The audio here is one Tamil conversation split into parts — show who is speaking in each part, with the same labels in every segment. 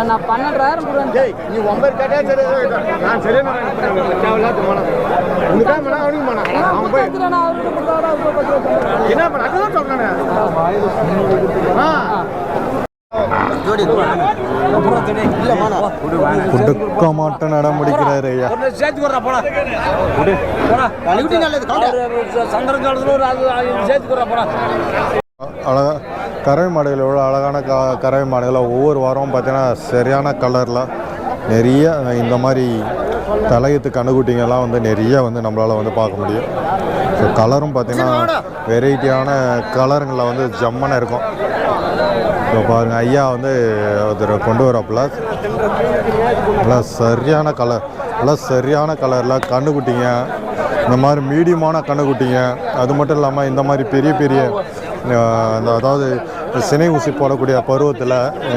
Speaker 1: நான் பன்னெண்டாயிரம்
Speaker 2: நீ ஒன்பது கேட்டா சரி நான்
Speaker 1: வருஷம்
Speaker 2: என்ன பண்ண? அதுதான் சொல்றேன்
Speaker 3: கொடுக்க முடிக்கிறாரு ஐயா.
Speaker 2: சேர்த்து சேர்த்து
Speaker 3: அழகா கறவை மாடுகள் எவ்வளோ அழகான க கறவை மாடுகளை ஒவ்வொரு வாரமும் பார்த்தீங்கன்னா சரியான கலரில் நிறைய இந்த மாதிரி தலையத்து கண்ணுக்குட்டிங்கெல்லாம் வந்து நிறைய வந்து நம்மளால் வந்து பார்க்க முடியும். ஸோ கலரும் பார்த்தீங்கன்னா வெரைட்டியான கலருங்களில் வந்து ஜம்மனை இருக்கும். இப்போ பாருங்க ஐயா வந்து ஒருத்தர் கொண்டு வரப்பல நல்லா சரியான கலர் எல்லாம் சரியான கலரில் கண்ணுக்குட்டிங்க இந்த மாதிரி மீடியமான கண்ணுக்குட்டிங்க அது மட்டும் இல்லாமல் இந்த மாதிரி பெரிய பெரிய இந்த அதாவது சினை ஊசி போடக்கூடிய பருவத்தில்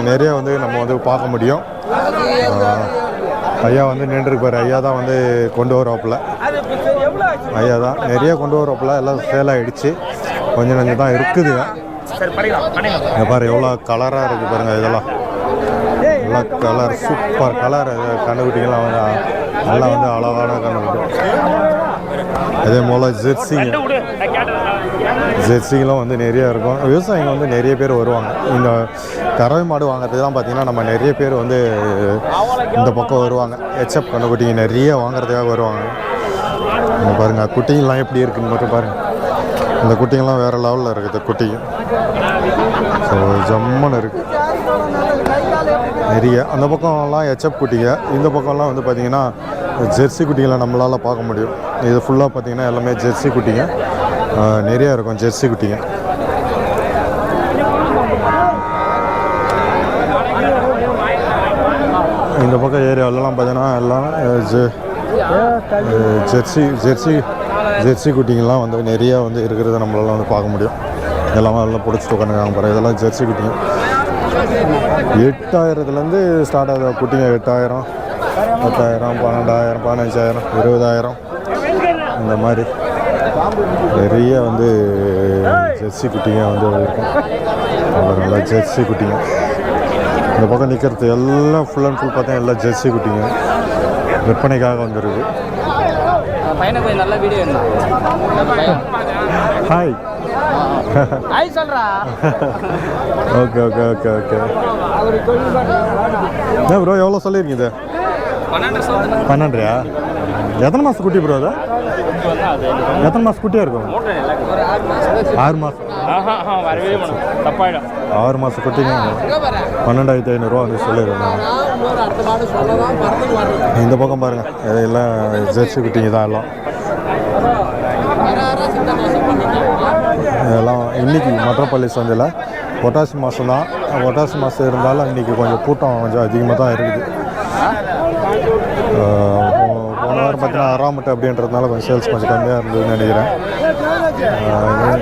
Speaker 3: நிறைய வந்து நம்ம வந்து பார்க்க முடியும். ஐயா வந்து நின்றுருப்பார். ஐயா தான் வந்து கொண்டு வரப்பில் ஐயா தான் நிறைய கொண்டு வரப்பில் எல்லாம் சேல் ஆகிடுச்சு கொஞ்சம் கொஞ்சம் தான் இருக்குதுங்க. இங்க பாரு எவ்வளோ கலராக இருக்குது பாருங்க இதெல்லாம். நல்லா கலர் சூப்பர் கலர் கண்டுபிடிக்கலாம் வந்து நல்லா வந்து அழகான கண்டுபிடி அதே போல் ஜெர்சிங்க ஜெர்சிங்களும் வந்து நிறைய இருக்கும். விவசாயிங்க வந்து நிறைய பேர் வருவாங்க. இந்த கறவை மாடு வாங்குறதுக்கு தான் பார்த்தீங்கன்னா நம்ம நிறைய பேர் வந்து இந்த பக்கம் வருவாங்க. ஹெச்எப் கண்டுபிடிங்க நிறைய வாங்குறதுக்காக வருவாங்க. இங்க பாருங்க குட்டிங்கெல்லாம் எப்படி இருக்குன்னு மட்டும் பாருங்க. இந்த குட்டிங்கெல்லாம் வேறு லெவலில் இருக்குது குட்டிங்க ஸோ ஜம்முன்னு இருக்குது நிறைய. அந்த பக்கம்லாம் ஹெச்எப் குட்டிங்க. இந்த பக்கம்லாம் வந்து பார்த்திங்கன்னா ஜெர்சி குட்டிகளை நம்மளால் பார்க்க முடியும். இது ஃபுல்லாக பார்த்திங்கன்னா எல்லாமே ஜெர்சி குட்டிங்க. நிறையா இருக்கும் ஜெர்சி குட்டிங்க. இந்த பக்கம் ஏரியாவிலலாம் பார்த்தீங்கன்னா எல்லாம் ஜெ- ஜெர்சி ஜெர்சி ஜெர்சி குட்டிங்கெல்லாம் வந்து நிறைய வந்து இருக்கிறத நம்மளால் வந்து பார்க்க முடியும். எல்லாமே எல்லாம் பிடிச்சிட்டு உட்காந்துருக்காங்க பாருங்கள் இதெல்லாம் ஜெர்சி குட்டிங்க. எட்டாயிரத்துலேருந்து ஸ்டார்ட் ஆகுது. குட்டிங்க எட்டாயிரம் பத்தாயிரம் பன்னெண்டாயிரம் பதினஞ்சாயிரம் இருபதாயிரம். இந்த மாதிரி நிறைய வந்து ஜெர்சி குட்டிங்க வந்து இருக்கும். நல்லா ஜெர்சி குட்டிங்க. இந்த பக்கம் நிற்கிறது எல்லாம் ஃபுல் அண்ட் ஃபுல் பார்த்தா எல்லாம் ஜெர்சி குட்டிங்க. விற்பனைக்காக வந்துருக்கு.
Speaker 1: பையனை போய் நல்ல வீடியோ வேணும்
Speaker 3: ஹாய்
Speaker 1: ஆய் சொல்றா.
Speaker 3: Okay okay okay okay bro எவ்வளோ சொல்லியிருக்கீங்க இது? பன்னெண்டுயா எத்தனை மாதம் குட்டி ப்ரோ அது? எத்தனை மாதம் குட்டியாக இருக்கும்? ஆறு மாதம்
Speaker 2: வரவே தப்பாயிடும்
Speaker 3: ஆறு மாதம் குட்டிங்க. பன்னெண்டாயிரத்தி ஐநூறுரூவா வந்து சொல்லிடுறேன் இந்த பக்கம் பாருங்கள் இதெல்லாம் ஜெர்சி குட்டிங்க தான் எல்லாம். இதெல்லாம் இன்னைக்கு மற்றப்பள்ளி சந்தையில் பொட்டாசி மாதம் தான். பொட்டாசி மாதம் இருந்தாலும் இன்னைக்கு கொஞ்சம் கூட்டம் கொஞ்சம் அதிகமாக தான் இருக்குது வாரம் பார்த்தீங்கன்னா அறாமட்டை அப்படின்றதுனால கொஞ்சம் சேல்ஸ் கொஞ்சம் கம்மியாக இருந்ததுன்னு நினைக்கிறேன்.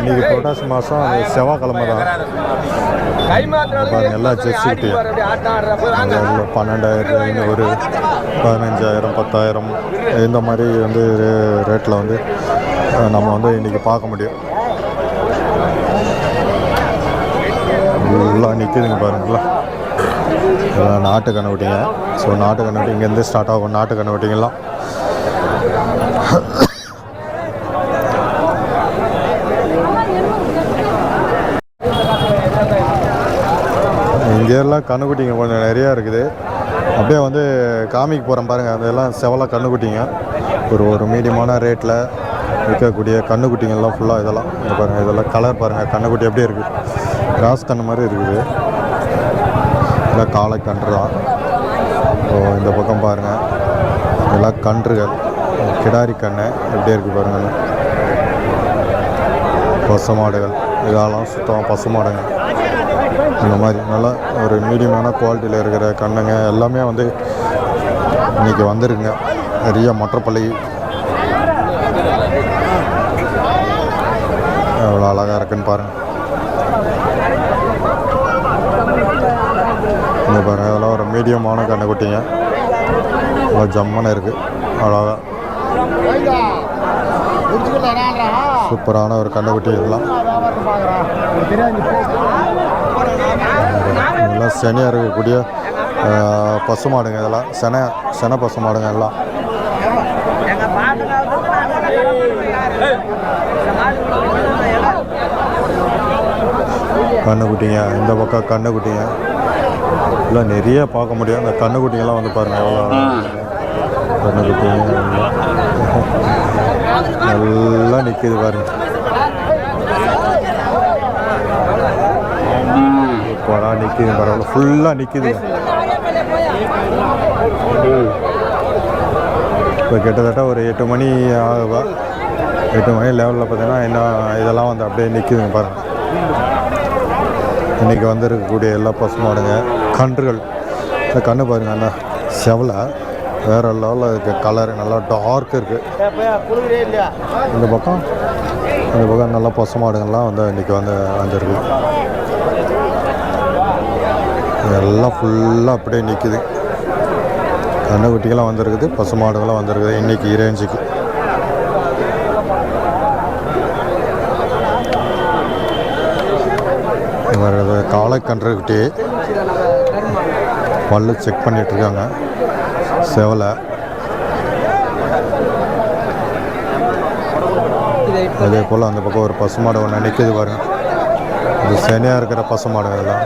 Speaker 3: இன்றைக்கி இன்னைக்கு மாதம் செவ்வாய்க்கிழமை தான். பாருங்கள் எல்லா ஜெர்சி பன்னெண்டாயிரம் ஐநூறு பதினஞ்சாயிரம் பத்தாயிரம் இந்த மாதிரி வந்து ரேட்டில் வந்து நம்ம வந்து இன்றைக்கி பார்க்க முடியும். ஃபுல்லாக நிற்குதுங்க பாருங்களா. நாட்டு கண்ணுக்குட்டிங்க ஸோ நாட்டு கண்ணுக்குட்டி இங்கேருந்து ஸ்டார்ட் ஆகும். நாட்டு கண்ணுக்குட்டிங்கெல்லாம் இங்கெல்லாம் கண்ணுக்குட்டிங்க கொஞ்சம் நிறையா இருக்குது. அப்படியே வந்து காமிக்கு போகிறேன் பாருங்கள் அதெல்லாம் செவலாக கண்ணுக்குட்டிங்க. ஒரு ஒரு மீடியமான ரேட்டில் விற்கக்கூடிய கண்ணுக்குட்டிங்கள்லாம் ஃபுல்லாக இதெல்லாம். இங்கே பாருங்கள் இதெல்லாம் கலர் பாருங்கள் கண்ணுக்குட்டி அப்படியே இருக்குது கிராஸ் கண்ணு மாதிரி இருக்குது. இல்லை காளை கன்று தான். இந்த பக்கம் பாருங்கள் இதெல்லாம் கன்றுகள். கிடாரி கண்ணை எப்படி இருக்குது பாருங்கள் பசு மாடுகள் இதெல்லாம் சுத்தமாக பசு மாடுங்க. இந்த மாதிரி நல்லா ஒரு மீடியமான குவாலிட்டியில் இருக்கிற கண்ணுங்க எல்லாமே வந்து இன்னைக்கு வந்துருங்க நிறைய மற்றப்பள்ளி எவ்வளோ அழகாக இருக்குன்னு பாருங்கள் இந்த பாருங்கள் அதெல்லாம் ஒரு மீடியமான கண்ணுக்குட்டிங்க. நல்லா ஜம்மன்னு இருக்குது அழகாக சூப்பரான ஒரு கண்ணுக்குட்டி இதெல்லாம் இதெல்லாம் சனியாக இருக்கக்கூடிய ஆஹ், பசு மாடுங்க இதெல்லாம். சென சென பசு மாடுங்க எல்லாம். கண்ணுக்குட்டிங்க இந்த பக்கம் கண்ணுக்குட்டிங்க. எல்லாம் நிறைய பார்க்க முடியும். அந்த கண்ணுக்குட்டிங்கெல்லாம் வந்து பாருங்க எவ்வளோ கண்ணுக்குட்டிங்க நல்லா நிற்கிது பாருங்க. போடா நிற்கிது பரவாயில்ல. ஃபுல்லாக நிற்கிது இப்போ கிட்டத்தட்ட ஒரு எட்டு மணி ஆகுவா எட்டு மணி லெவலில் பார்த்தீங்கன்னா என்ன இதெல்லாம் வந்து அப்படியே நிற்கிதுங்க பாருங்க. இன்றைக்கி வந்திருக்கக்கூடிய எல்லா பசுமாடுங்க கன்றுகள். இந்த கன்று பாருங்க அண்ணா செவலை. வேறு லெவலில் இருக்க. கலர் நல்லா டார்க் இருக்குது இந்த பக்கம் இந்த பக்கம் நல்லா பசுமாடுங்கள்லாம் வந்து இன்றைக்கி வந்து வந்துருக்கு. எல்லாம் ஃபுல்லாக அப்படியே நிற்குது கண்ணுக்குட்டிகளாம் வந்திருக்குது பசு பசுமாடுகள்லாம் வந்திருக்குது இன்றைக்கி ரேஞ்சுக்கு காலை காளைக்கன்றுக்குட்டி. பல்லு செக் பண்ணிட்டு இருக்காங்க. செவலை அதே போல் அந்த பக்கம் ஒரு பசுமாடு ஒன்று நிற்கிது பாருங்க. இது சனியாக இருக்கிற பசுமாடு இதெல்லாம்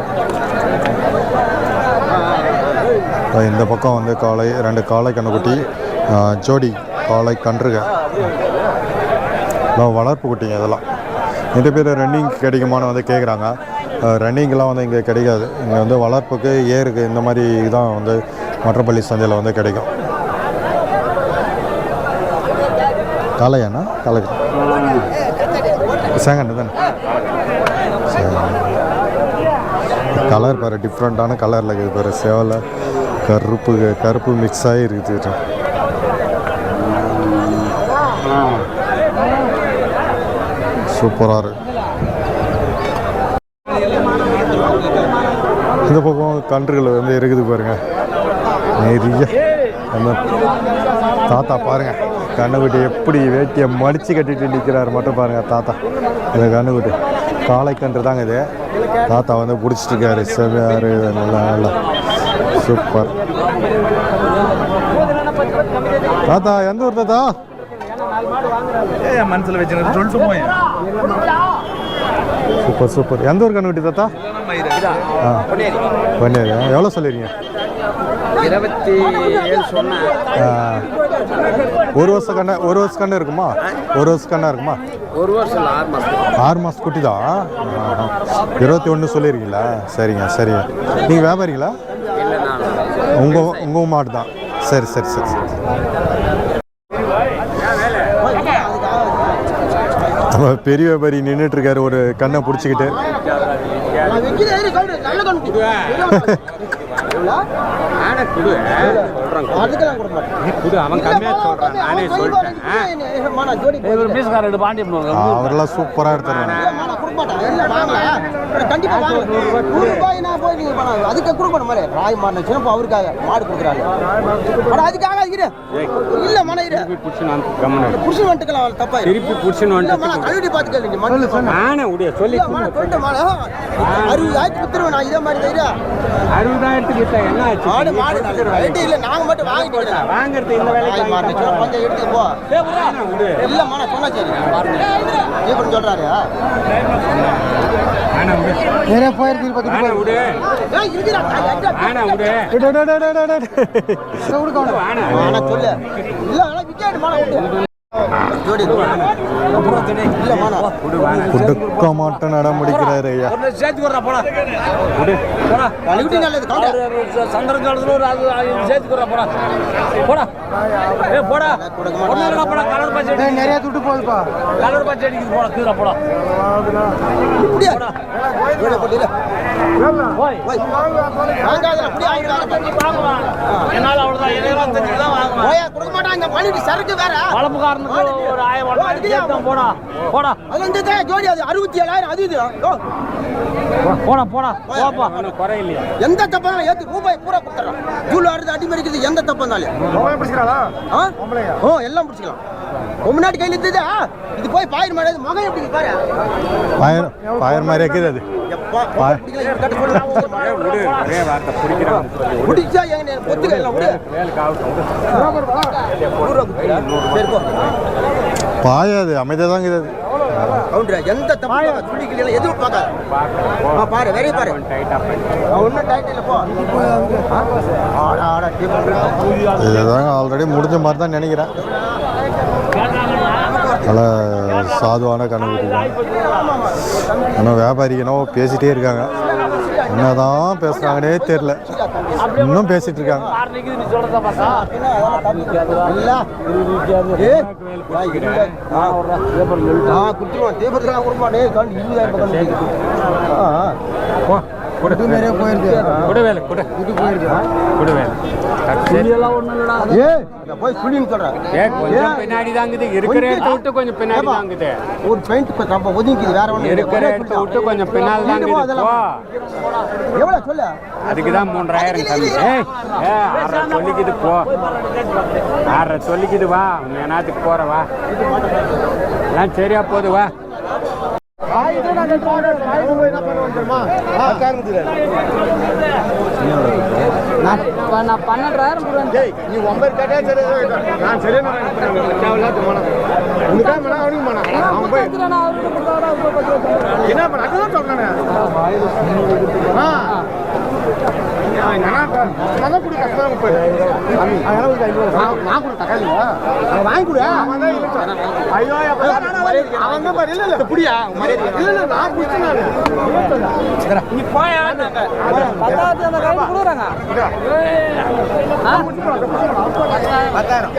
Speaker 3: இந்த பக்கம் வந்து காளை ரெண்டு காளை கண்ணுக்குட்டி ஜோடி காளை கன்றுக. வளர்ப்பு குட்டிங்க இதெல்லாம். நிறைய பேர் ரன்னிங் கிடைக்குமான்னு வந்து கேட்குறாங்க ரன்னிங்லாம் வந்து இங்கே கிடைக்காது. இங்கே வந்து வளர்ப்புக்கு ஏருக்கு இந்த மாதிரி தான் வந்து மற்றப்பள்ளி சந்தையில் வந்து கிடைக்கும். காளையாண்ணா? காளை சேங்கண்ணு தானே சரி கலர் பாரு டிஃப்ரெண்ட்டான கலரில் இருக்குது பாரு சேவலை. கருப்பு கருப்பு மிக்ஸ் ஆகி இருக்குது சூப்பராக இருக்கு. இந்த பக்கம் கன்றுகள் வந்து இருக்குது பாருங்கள் நிறைய நம்ம தாத்தா பாருங்கள் கண்ணுக்குட்டி எப்படி வேட்டியை மடித்து கட்டிட்டு நிற்கிறாரு மட்டும் பாருங்கள் தாத்தா. இந்த கண்ணுக்குட்டி காளைக்கன்று தாங்க இது. தாத்தா வந்து பிடிச்சிட்டுக்காரு செவ்வாறு நல்லா நல்லா. சூப்பர். தாத்தா எந்த ஊர் தாத்தா?
Speaker 2: மனசில் வச்சு சொல்லிட்டு போய்
Speaker 3: சூப்பர் சூப்பர். எந்த ஊர் கண்ணுக்குட்டி தாத்தா? ஆ பண்ணியாரு எவ்வளோ சொல்லிடுங்க
Speaker 1: இருபத்தி ஏழு சொன்னேன்
Speaker 3: ஆ, ஒரு வருஷம் கண்ணா ஒரு வருஷம் கண்ணு இருக்குமா? ஒரு வருஷம் கண்ணா இருக்குமா?
Speaker 1: ஒரு வருஷம் ஆறு மாதம்
Speaker 3: ஆறு மாதம் குட்டி தான். இருபத்தி ஒன்று சொல்லியிருக்கீங்களா சரிங்க சரிங்க. நீங்கள் வியாபாரிங்களா?
Speaker 1: இல்லை நான்
Speaker 3: உங்கள் உங்கள் மாடு தான். சரி சரி சரி சரி. நம்ம பெரிய வியாபாரி நின்றுட்டு இருக்காரு ஒரு கண்ணை பிடிச்சிக்கிட்டு.
Speaker 1: கொடு. அவன் நானே சொல்லிட்டேன் பீஸ்காரர் பாண்டி
Speaker 3: அவரெல்லாம் சூப்பராக எடுத்துருவாங்க
Speaker 4: கண்டிப்பா போய் நீங்க பண்ண அதுக்கு கொடுக்கணும் மாதிரி. ராய் மாறின சின்னப்பா அவருக்காக மாடு கொடுக்குறாங்க ஆனா அதுக்காக இரு. இல்ல மன இரு. புருஷன் வந்துக்கலாம் தப்பா
Speaker 1: திருப்பி
Speaker 4: இல்ல மன கழுவி பாத்துக்கல நீங்க மண்ணு சொன்ன.
Speaker 1: நானே உடைய சொல்லி
Speaker 4: சொல்லிட்டு மன அறுபதாயிரத்து வித்துருவேன் நான் இதே மாதிரி தான் இரு.
Speaker 1: அறுபதாயிரத்துக்கு வித்தா என்ன ஆச்சு?
Speaker 4: மாடு மாடு ரேட்டு இல்ல நாங்க மட்டும் வாங்கிட்டு.
Speaker 1: வாங்குறது இந்த வேலைக்கு
Speaker 4: ராய் மாறின சின்ன கொஞ்சம் எடுத்து போ. இல்ல மன சொன்னா சரி. இப்படி சொல்றாரு.
Speaker 1: விடு.
Speaker 3: கொடுக்க மாட்டேன் நடம் முடிக்கிறாரு ஐயா
Speaker 2: ஒரு சேர்த்து கொடுறா அது சேர்த்து கொடுறா போடா. போடா. ஏ போடா. போடா. கலர் பச்சை.
Speaker 4: நிறைய துட்டு போகுதுப்பா.
Speaker 2: கலர் பச்சை அடிக்குது போடா கீழே போடா. என்னால அவ்வளவுதான்.
Speaker 4: கொடுக்க மாட்டாங்க சரக்கு வேற.
Speaker 2: வளப்புக்காரன் அவனுக்கு ஒரு ஆயிரம் போடா. போடா.
Speaker 4: அது வந்து ஜோடி அது அறுபத்தி ஏழாயிரம் அது இது.
Speaker 2: போடா போடா. போப்பா.
Speaker 4: எந்த தப்பாலும் ஏத்து. ரூபாய் பூரா கொடுத்துறோம் ஜூல் ஆடுறது அடி மறிக்கிறது எந்த தப்பு இருந்தாலும் ஆ? ஓ எல்லாம் பிடிச்சிக்கலாம். முன்னாடி கையில் இருந்தது இது போய் பாயிரம் மாடு மகன் எப்படி பாரு.
Speaker 3: பாயர் பாயர் மாதிரி இருக்குது அது.
Speaker 4: எப்பா,
Speaker 3: பாய்.
Speaker 4: பிடிக்கல, இவரு கிட்ட சொல்லுங்க.
Speaker 1: ஏய், விடு ஒரே வார்த்தை பிடிக்கிறான்
Speaker 4: பிடிச்சா எங்க நீ பொத்துக்க எல்லாம் விடு
Speaker 1: வேலுக்கு ஆகட்டும்
Speaker 4: நூறு ரூபா கொடுத்துடா. சரி போ
Speaker 3: பாய அது அமைதியாக தான் இருக்குது
Speaker 4: கவுண்டரா எந்த தப்பு சொல்லிக்கல எதுவும் பார்க்காத பாரு வெறி பாரு ஒன்றும் டைட் இல்லை போ
Speaker 3: இதுதாங்க ஆல்ரெடி முடிஞ்ச மாதிரி தான் நினைக்கிறேன் நல்ல சாதுவான கணக்கு இருக்காங்க ஆனால் வியாபாரிக்கு பேசிகிட்டே இருக்காங்க. என்னதான் பேசுகிறாங்கன்னே தெரில இன்னும் பேசிட்டு இருக்காங்க.
Speaker 2: ஆறு
Speaker 1: கொடு.
Speaker 4: ஆ.
Speaker 1: கொடு வேலை கொடு. கொடு வேலை.
Speaker 2: ஒண்ணும் இல்லடா.
Speaker 4: நான் போய் சுழின்னு சொல்றேன்.
Speaker 1: ஏ கொஞ்சம் பின்னாடி தாங்குது. இருக்கிற இடத்த விட்டு கொஞ்சம் பின்னாடி தாங்குது.
Speaker 4: ஒரு பெயிண்ட் நம்ம ஒதுங்கிக்குது வேற ஒண்ணு
Speaker 1: இருக்கிற இடத்த விட்டு கொஞ்சம் பின்னால் தாங்குது.
Speaker 4: எவ்வளவு சொல்லு?
Speaker 1: அதுக்கு தான் மூன்றாயிரம் கம்மி ஏய் ஏ ஆறரை சொல்லிக்குது போ. ஆறரை சொல்லிக்குது வா. என்னத்துக்கு போற வா. எல்லாம் சரியா போகுது வா.
Speaker 2: நான் பன்னெண்டாயிரம்
Speaker 5: நீ ஒன்பது கேட்டா சரி நான் சரியான உனக்கா மனம் அவனுக்கு அவன் போய் என்ன பண்ண நான் நல்லா கஷ்டம் போய் நான் கூட தக்காளி வாங்கி கொடு ஐயோ அவன் தான் இல்ல இல்ல புடியா இல்ல இல்ல நான் குடிச்சேன் நான்
Speaker 2: நீ போயா பத்தாவது அந்த கொடுக்குறாங்க
Speaker 5: பத்தாயிரம்